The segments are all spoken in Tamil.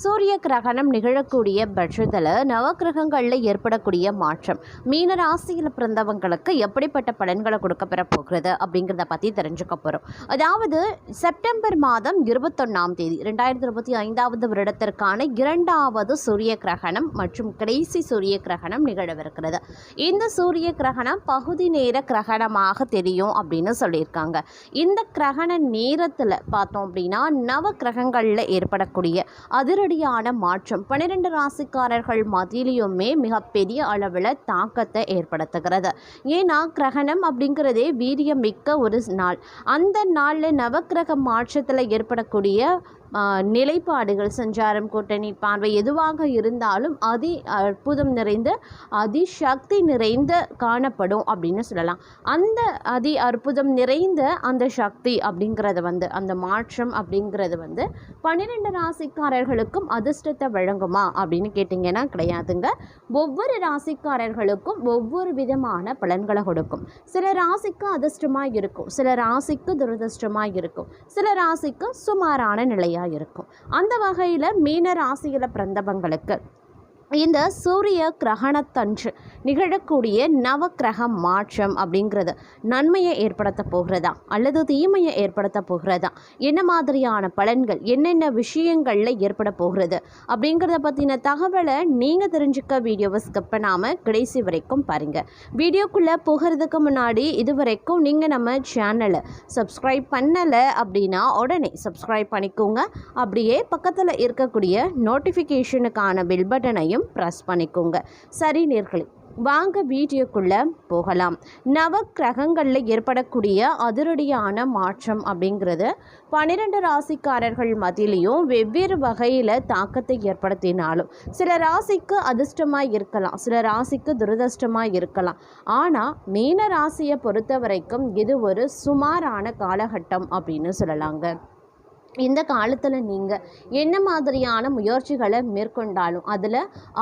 சூரிய கிரகணம் நிகழக்கூடிய பட்சத்தில் நவக்கிரகங்களில் ஏற்படக்கூடிய மாற்றம். மீன ராசியில் பிறந்தவங்களுக்கு எப்படிப்பட்ட பலன்களை கொடுக்கப்பெற போகிறது அப்படிங்கிறத பற்றி தெரிஞ்சுக்க போகிறோம் அதாவது செப்டம்பர் மாதம் இருபத்தொன்னாம் தேதி ரெண்டாயிரத்தி இருபத்தி ஐந்தாவது வருடத்திற்கான இரண்டாவது சூரிய கிரகணம் மற்றும் கடைசி சூரிய கிரகணம் நிகழவிருக்கிறது. இந்த சூரிய கிரகணம் பகுதி நேர கிரகணமாக தெரியும் அப்படின்னு சொல்லியிருக்காங்க. இந்த கிரகண நேரத்தில் பார்த்தோம் அப்படின்னா நவ கிரகங்களில் ஏற்படக்கூடிய அதிரடியான மாற்றம் பன்னிரெண்டு ராசிக்காரர்கள் மத்தியிலையுமே மிகப்பெரிய அளவில் தாக்கத்தை ஏற்படுத்துகிறது. ஏன்னா கிரகணம் அப்படிங்கிறதே வீரியம் மிக்க ஒரு நாள். அந்த நாளில் நவக்கிரக மாற்றத்தில் ஏற்படக்கூடிய நிலைப்பாடுகள் சஞ்சாரம் கூட்டணி பார்வை எதுவாக இருந்தாலும் அதி அற்புதம் நிறைந்த அதிசக்தி நிறைந்த காணப்படும் அப்படின்னு சொல்லலாம். அந்த அதி அற்புதம் நிறைந்த அந்த சக்தி அப்படிங்கிறது வந்து அந்த மாற்றம் அப்படிங்கிறது வந்து பன்னிரெண்டு ராசிக்காரர்களுக்கும் அதிர்ஷ்டத்தை வழங்குமா அப்படின்னு கேட்டிங்கன்னா கிடையாதுங்க. ஒவ்வொரு ராசிக்காரர்களுக்கும் ஒவ்வொரு விதமான பலன்களை கொடுக்கும். சில ராசிக்கு அதிர்ஷ்டமாக இருக்கும் சில ராசிக்கு துரதிர்ஷ்டமாக இருக்கும் சில ராசிக்கு சுமாரான நிலையாக இருக்கும். அந்த வகையில் மீன ராசியில் பிறந்தவங்களுக்கு இந்த சூரிய கிரகணத்தன்று நிகழக்கூடிய நவக்கிரக மாற்றம் அப்படிங்கிறது நன்மையை ஏற்படுத்த போகிறதா? அல்லது தீமையை ஏற்படுத்த போகிறதா? என்ன மாதிரியான பலன்கள் என்னென்ன விஷயங்களில் ஏற்பட போகிறது? அப்படிங்கிறத பற்றின தகவலை நீங்கள் தெரிஞ்சுக்க வீடியோவை ஸ்கிப் பண்ணாமல் கடைசி வரைக்கும் பாருங்கள் வீடியோக்குள்ளே போகிறதுக்கு முன்னாடி இது வரைக்கும் நீங்கள் நம்ம சேனலை சப்ஸ்கிரைப் பண்ணலை அப்படின்னா உடனே சப்ஸ்கிரைப் பண்ணிக்கோங்க. அப்படியே பக்கத்தில் இருக்கக்கூடிய நோட்டிஃபிகேஷனுக்கான பெல் பட்டனையும் ப்ரெஸ் பண்ணிக்கோங்க. சரி நேர்களை வாங்க வீடியோக்குள்ளே போகலாம். நவ கிரகங்களில் ஏற்படக்கூடிய அதிரடியான மாற்றம் அப்படிங்கிறது பன்னிரெண்டு ராசிக்காரர்கள் மத்தியிலையும் வெவ்வேறு வகையில் தாக்கத்தை ஏற்படுத்தினாலும் சில ராசிக்கு அதிர்ஷ்டமாக இருக்கலாம் சில ராசிக்கு துரதிர்ஷ்டமாக இருக்கலாம். ஆனால் மீன ராசியை பொறுத்த வரைக்கும் இது ஒரு சுமாரான காலகட்டம் அப்படின்னு சொல்லலாங்க. இந்த காலத்தில் நீங்கள் என்ன மாதிரியான முயற்சிகளை மேற்கொண்டாலும் அதில்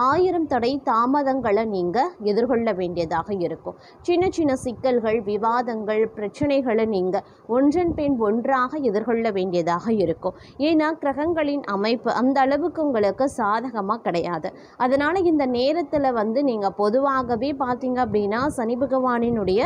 ஆயிரம் தடை தாமதங்களை நீங்கள் எதிர்கொள்ள வேண்டியதாக இருக்கும். சின்ன சின்ன சிக்கல்கள் விவாதங்கள் பிரச்சனைகளை நீங்கள் ஒன்றன் பின் ஒன்றாக எதிர்கொள்ள வேண்டியதாக இருக்கும். ஏன்னா கிரகங்களின் அமைப்பு அந்த அளவுக்கு உங்களுக்கு சாதகமாக கிடையாது. அதனால் இந்த நேரத்தில் வந்து நீங்கள் பொதுவாகவே பார்த்தீங்க அப்படின்னா சனி பகவானினுடைய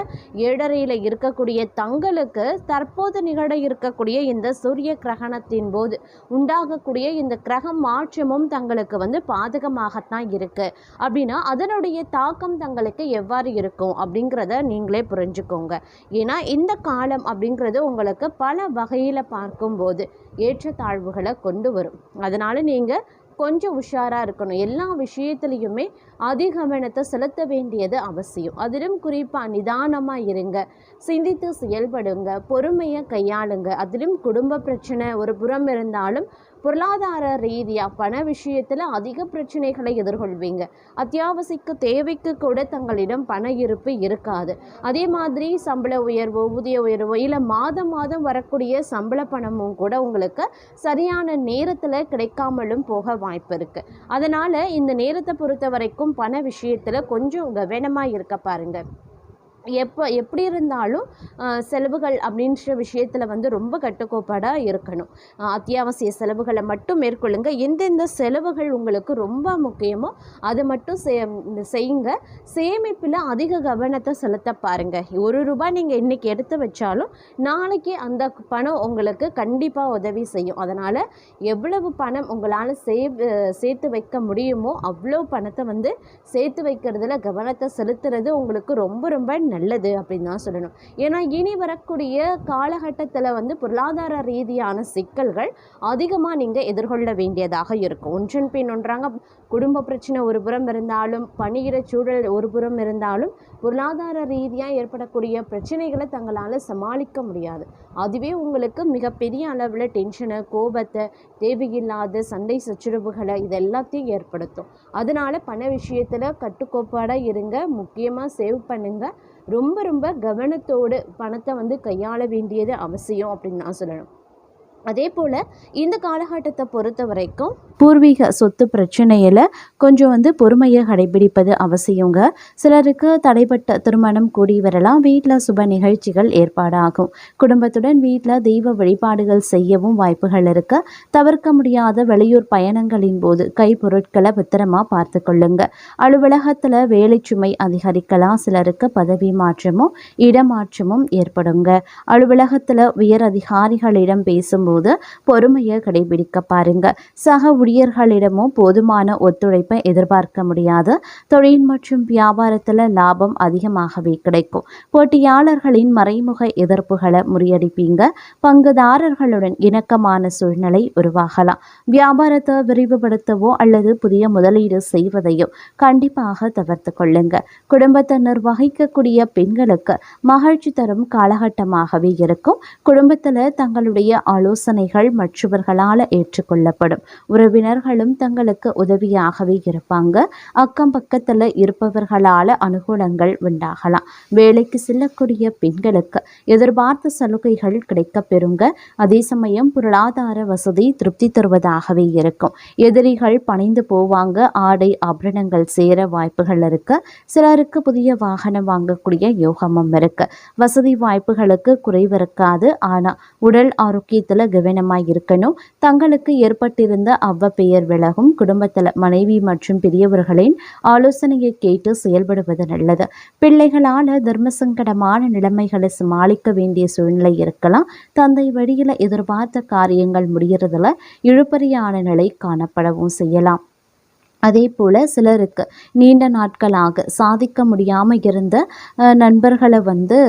ஏழரையில் இருக்கக்கூடிய தங்களுக்கு தற்போது நிகழ இருக்கக்கூடிய இந்த சூரிய கிரகணத்தின் போது உண்டாகக்கூடிய இந்த கிரக மாற்றமும் தங்களுக்கு வந்து பாதகமாகத்தான் இருக்கு. அப்படின்னா அதனுடைய தாக்கம் தங்களுக்கு எவ்வாறு இருக்கும் அப்படிங்கிறத நீங்களே புரிஞ்சுக்கோங்க. ஏன்னா இந்த காலம் அப்படிங்கிறது உங்களுக்கு பல வகையில் பார்க்கும்போது ஏற்றத்தாழ்வுகளை கொண்டு வரும். அதனால் நீங்கள் கொஞ்சம் உஷாராக இருக்கணும். எல்லா விஷயத்துலையுமே அதிகவனத்தை செலுத்த வேண்டியது அவசியம். அதிலும் குறிப்பாக நிதானமாக இருங்க. சிந்தித்து செயல்படுங்க. பொறுமையை கையாளுங்க. அதிலும் குடும்ப பிரச்சனை ஒரு புறம் இருந்தாலும் பொருளாதார ரீதியாக பண விஷயத்தில் அதிக பிரச்சனைகளை எதிர்கொள்வீங்க. அத்தியாவசிக்கு தேவைக்கு கூட தங்களிடம் பண இருப்பு இருக்காது. அதே மாதிரி சம்பள உயர்வோ ஊதிய உயர்வோ இல்லை மாதம் மாதம் வரக்கூடிய சம்பள பணமும் கூட உங்களுக்கு சரியான நேரத்தில் கிடைக்காமலும் போக வாய்ப்பு இருக்குது அதனால் இந்த நேரத்தை பொறுத்த வரைக்கும் பண விஷயத்தில் கொஞ்சம் கவனமாக இருக்க பாருங்கள் எப்போ எப்படி இருந்தாலும் செலவுகள் அப்படின்ற விஷயத்தில் வந்து ரொம்ப கட்டுக்கோப்பாடாக இருக்கணும். அத்தியாவசிய செலவுகளை மட்டும் மேற்கொள்ளுங்க. எந்தெந்த செலவுகள் உங்களுக்கு ரொம்ப முக்கியமோ அதை மட்டும் செய்யுங்க. சேமிப்பில் அதிக கவனத்தை செலுத்த பாருங்கள் ஒரு ரூபாய் நீங்கள் இன்றைக்கி எடுத்து வச்சாலும் நாளைக்கு அந்த பணம் உங்களுக்கு கண்டிப்பாக உதவி செய்யும். அதனால் எவ்வளவு பணம் உங்களால் சேவ் சேர்த்து வைக்க முடியுமோ அவ்வளோ பணத்தை வந்து சேர்த்து வைக்கிறதுல கவனத்தை செலுத்துறது உங்களுக்கு ரொம்ப ரொம்ப நல்லது அப்படின்னு தான் சொல்லணும். ஏன்னா இனி வரக்கூடிய காலகட்டத்தில் வந்து பொருளாதார ரீதியான சிக்கல்கள் அதிகமாக நீங்கள் எதிர்கொள்ள வேண்டியதாக இருக்கும். ஒன்றன் பின் ஒன்றாங்க. குடும்ப பிரச்சனை ஒரு புறம் இருந்தாலும் பணியிட சூழல் ஒரு புறம் இருந்தாலும் பொருளாதார ரீதியாக ஏற்படக்கூடிய பிரச்சனைகளை தங்களால் சமாளிக்க முடியாது. அதுவே உங்களுக்கு மிகப்பெரிய அளவில் டென்ஷனை கோபத்தை தேவையில்லாத சண்டை சச்சுரவுகளை இது எல்லாத்தையும் ஏற்படுத்தும். அதனால் பண விஷயத்தில் கட்டுக்கோப்பாடாக இருங்க முக்கியமாக சேவ் பண்ணுங்கள் ரொம்ப ரொம்ப கவனத்தோடு பணத்தை வந்து கையாள வேண்டியது அவசியம் அப்படின்னு நான் சொல்லணும். அதே போல் இந்த காலகட்டத்தை பொறுத்த வரைக்கும் பூர்வீக சொத்து பிரச்சனையில் கொஞ்சம் வந்து பொறுமையை கடைபிடிப்பது அவசியங்க. சிலருக்கு தடைப்பட்ட திருமணம் கூடி வரலாம். வீட்டில் சுப நிகழ்ச்சிகள் ஏற்பாடாகும். குடும்பத்துடன் வீட்டில் தெய்வ வழிபாடுகள் செய்யவும் வாய்ப்புகள் இருக்க. தவிர்க்க முடியாத வெளியூர் பயணங்களின் போது கைப்பொருட்களை பத்திரமா பார்த்து கொள்ளுங்க. அலுவலகத்தில் வேலை சுமை அதிகரிக்கலாம். சிலருக்கு பதவி மாற்றமும் இடமாற்றமும் ஏற்படுங்க. அலுவலகத்தில் உயர் அதிகாரிகளிடம் பேசும்போது பொறுமையை கடைபிடிக்க பாருங்க. சக ஊழியர்களிடமும் போதுமான ஒத்துழைப்பை எதிர்பார்க்க முடியாது. தொழில் மற்றும் வியாபாரத்தில் லாபம் அதிகமாகவே கிடைக்கும். போட்டியாளர்களின் மறைமுக எதிர்ப்புகளை முறியடிப்பீங்க. பங்குதாரர்களுடன் இணக்கமான சூழ்நிலை உருவாகலாம். வியாபாரத்தை விரிவுபடுத்தவோ அல்லது புதிய முதலீடு செய்வதையோ கண்டிப்பாக தவிர்த்து கொள்ளுங்க. குடும்பத்தை நிர்வகிக்கக்கூடிய பெண்களுக்கு மகிழ்ச்சி தரும் காலகட்டமாகவே இருக்கும். குடும்பத்தில் தங்களுடைய ஆலோசனை யோசனைகள் மற்றவர்களால் ஏற்றுக்கொள்ளப்படும். உறவினர்களும் தங்களுக்கு உதவியாகவே இருப்பாங்க. அக்கம் பக்கத்தில் இருப்பவர்களால் அனுகூலங்கள் உண்டாகலாம். வேலைக்கு செல்லக்கூடிய பெண்களுக்கு எதிர்பார்த்த சலுகைகள் கிடைக்கப் பெறுங்க அதே சமயம் பொருளாதார வசதி திருப்தி தருவதாகவே இருக்கும். எதிரிகள் பணிந்து போவாங்க. ஆடை ஆபரணங்கள் சேர வாய்ப்புகள் இருக்கு. சிலருக்கு புதிய வாகனம் வாங்கக்கூடிய யோகமும் இருக்கு. வசதி வாய்ப்புகளுக்கு குறைவிருக்காது ஆனால் உடல் ஆரோக்கியத்தில் கவனமாக இருக்கணும். தங்களுக்கு ஏற்பட்டிருந்த அவ்வ பெயர் விலகும் குடும்பத்தில் மனைவி மற்றும் பெரியவர்களின் ஆலோசனையை கேட்டு செயல்படுவது நல்லது. பிள்ளைகளால் தர்ம சங்கடமான நிலைமைகளை சமாளிக்க வேண்டிய சூழ்நிலை இருக்கலாம். தந்தை வழியில் எதிர்பார்த்த காரியங்கள் முடிகிறதுல இழுபறியான நிலை காணப்படவும் செய்யலாம். அதே போல் சிலருக்கு நீண்ட நாட்களாக சாதிக்க முடியாமல் இருந்த நண்பர்களை வந்து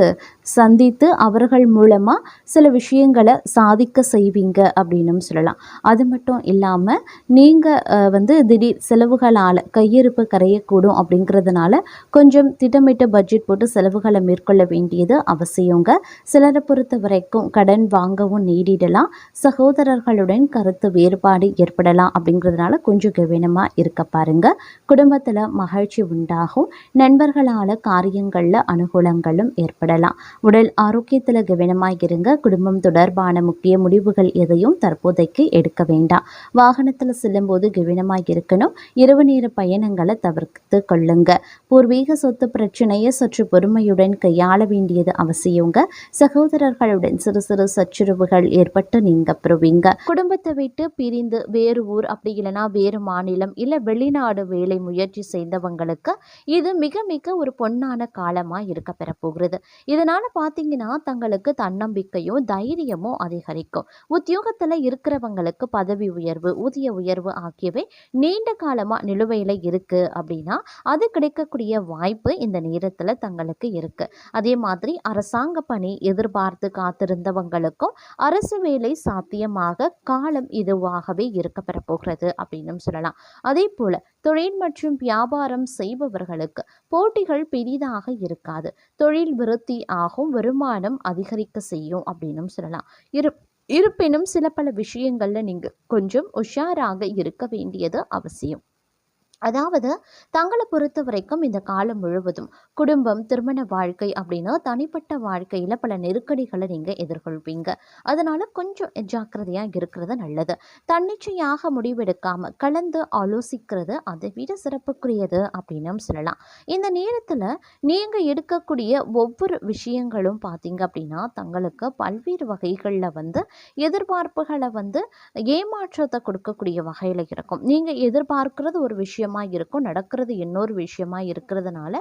சந்தித்து அவர்கள் மூலமாக சில விஷயங்களை சாதிக்க செய்வீங்க அப்படின்னும் சொல்லலாம். அது மட்டும் இல்லாமல் நீங்கள் வந்து திடீர் செலவுகளால் கையிருப்பு கரையக்கூடும் அப்படிங்கிறதுனால கொஞ்சம் திட்டமிட்ட பட்ஜெட் போட்டு செலவுகளை மேற்கொள்ள வேண்டியது அவசியங்க. சிலரை பொறுத்த வரைக்கும் கடன் வாங்கவும் நேரிடலாம். சகோதரர்களுடன் கருத்து வேறுபாடு ஏற்படலாம் அப்படிங்கிறதுனால கொஞ்சம் கவனமாக இருக்க பாருங்க. குடும்பத்தில் மகிழ்ச்சி உண்டாகும். நண்பர்களால் காரியங்களில் அனுகூலங்களும் ஏற்படலாம். உடல் ஆரோக்கியத்தில் கவனமாக இருங்க. குடும்பம் தொடர்பான முக்கிய முடிவுகள் எதையும் தற்போதைக்கு எடுக்க வேண்டாம். வாகனத்தில் செல்லும்போது கவனமாக இருக்கணும். இரவு நேர பயணங்களை தவிர்த்து கொள்ளுங்க. பூர்வீக சொத்து பிரச்சனையை சற்று பொறுமையுடன் கையாள வேண்டியது அவசியங்க. சகோதரர்களுடன் சிறு சிறு சச்சுரவுகள் ஏற்பட்டு நீங்க பெறுவீங்க. குடும்பத்தை விட்டு பிரிந்து வேறு ஊர் அப்படி இல்லைன்னா வேறு மாநிலம் இல்லை வெளிநாடு வேலை முயற்சி செய்தவங்களுக்கு இது மிக மிக ஒரு பொன்னான காலமாக இருக்க பெறப்போகிறது. இதனால் பார்த்தீங்கன்னா தங்களுக்கு தன்னம்பிக்கையும் தைரியமும் அதிகரிக்கும். உத்தியோகத்தில் இருக்கிறவங்களுக்கு பதவி உயர்வு ஊதிய உயர்வு ஆகியவை நீண்ட காலமாக நிலுவையில் இருக்குது அப்படின்னா அது கிடைக்கக்கூடிய வாய்ப்பு இந்த நேரத்தில் தங்களுக்கு இருக்குது அதே மாதிரி அரசாங்க பணி எதிர்பார்த்து காத்திருந்தவங்களுக்கும் அரசு வேலை சாத்தியமாக காலம் இதுவாகவே இருக்க பெறப்போகிறது அப்படின்னு சொல்லலாம். அதே போல தொழில் மற்றும் வியாபாரம் செய்பவர்களுக்கு போட்டிகள் பெரிதாக இருக்காது. தொழில் விருத்தி ஆகும் வருமானம் அதிகரிக்க செய்யும் அப்படின்னும் சொல்லலாம். இரு இருப்பினும் சில பல விஷயங்களில் நீங்கள் கொஞ்சம் உஷாராக இருக்க வேண்டியது அவசியம். அதாவது தங்களை பொறுத்த வரைக்கும் இந்த காலம் முழுவதும் குடும்பம் திருமண வாழ்க்கை அப்படின்னா தனிப்பட்ட வாழ்க்கையில் பல நெருக்கடிகளை நீங்கள் எதிர்கொள்வீங்க. அதனால் கொஞ்சம் ஜாக்கிரதையாக இருக்கிறது நல்லது. தன்னிச்சையாக முடிவெடுக்காமல் கலந்து ஆலோசிக்கிறது அதை விட சிறப்புக்குரியது அப்படின்னும் சொல்லலாம். இந்த நேரத்தில் நீங்கள் எடுக்கக்கூடிய ஒவ்வொரு விஷயங்களும் பார்த்தீங்க அப்படின்னா தங்களுக்கு பல்வேறு வகைகளில் வந்து எதிர்பார்ப்புகளை வந்து ஏமாற்றத்தை கொடுக்கக்கூடிய வகையில் இருக்கும். நீங்கள் எதிர்பார்க்கிறது ஒரு விஷயம் இருக்கும் நடக்கிறது இன்னொரு விஷயமா இருக்கிறதுனால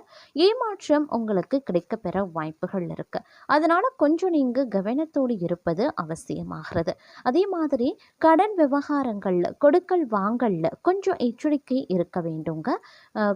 ஏமாற்றம் உங்களுக்கு கிடைக்க பெற வாய்ப்புகள் இருக்கு. அதனால கொஞ்சம் நீங்கள் கவனத்தோடு இருப்பது அவசியமாகிறது. அதே மாதிரி கடன் விவகாரங்களில் கொடுக்கல் வாங்கலில் கொஞ்சம் எச்சரிக்கை இருக்க வேண்டுங்க.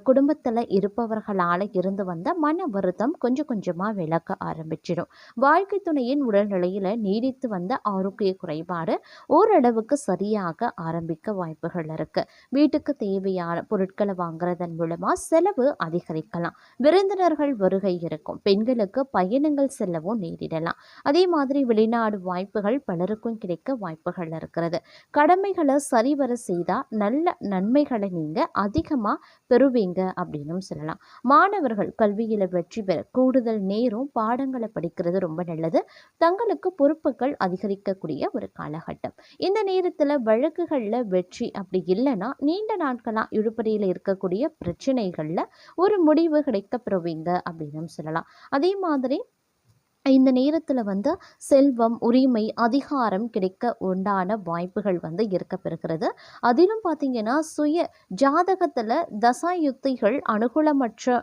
குடும்பத்தில் இருப்பவர்களால் இருந்து வந்த மன வருத்தம் கொஞ்சம் கொஞ்சமாக விளக்க ஆரம்பிச்சிடும். வாழ்க்கை துணையின் உடல்நிலையில் நீடித்து வந்த ஆரோக்கிய குறைபாடு ஓரளவுக்கு சரியாக ஆரம்பிக்க வாய்ப்புகள் இருக்கு. வீட்டுக்கு தேவையான பொருட்களை வாங்குறதன் மூலமாக செலவு அதிகரிக்கலாம். விருந்தினர்கள் வருகை இருக்கும். பெண்களுக்கு பயணங்கள் செல்லவும் நேரிடலாம். அதே மாதிரி வெளிநாடு வாய்ப்புகள் பலருக்கும் கிடைக்க வாய்ப்புகள் இருக்கிறது. கடமைகளை சரிவர செய்தால் நல்ல நன்மைகளை நீங்கள் அதிகமாக பெறுவீங்க அப்படின்னும் சொல்லலாம். மாணவர்கள் கல்வியில் வெற்றி பெற கூடுதல் நேரம் பாடங்களை படிக்கிறது ரொம்ப நல்லது. தங்களுக்கு பொறுப்புகள் அதிகரிக்கக்கூடிய ஒரு காலகட்டம். இந்த நேரத்தில் வழக்குகளில் வெற்றி அப்படி இல்லைன்னா நீண்ட நாட்களாக பகுதியில் இருக்கக்கூடிய பிரச்சனைகளில் ஒரு முடிவு கிடைக்கப்பெறுவீங்க அப்படின்னு சொல்லலாம். அதே மாதிரி இந்த நேரத்தில் வந்து செல்வம் உரிமை அதிகாரம் கிடைக்க உண்டான வாய்ப்புகள் வந்து இருக்கப்பெறுகிறது அதிலும் பார்த்திங்கன்னா சுய ஜாதகத்தில் தசாயுத்திகள் அனுகூலமற்ற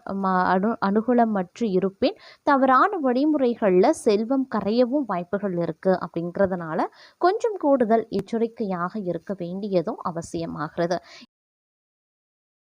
அனு அனுகூலமற்று இருப்பின் தவறான வழிமுறைகளில் செல்வம் கரையவும் வாய்ப்புகள் இருக்குது அப்படிங்கிறதுனால கொஞ்சம் கூடுதல் எச்சரிக்கையாக இருக்க வேண்டியதும் அவசியமாகிறது.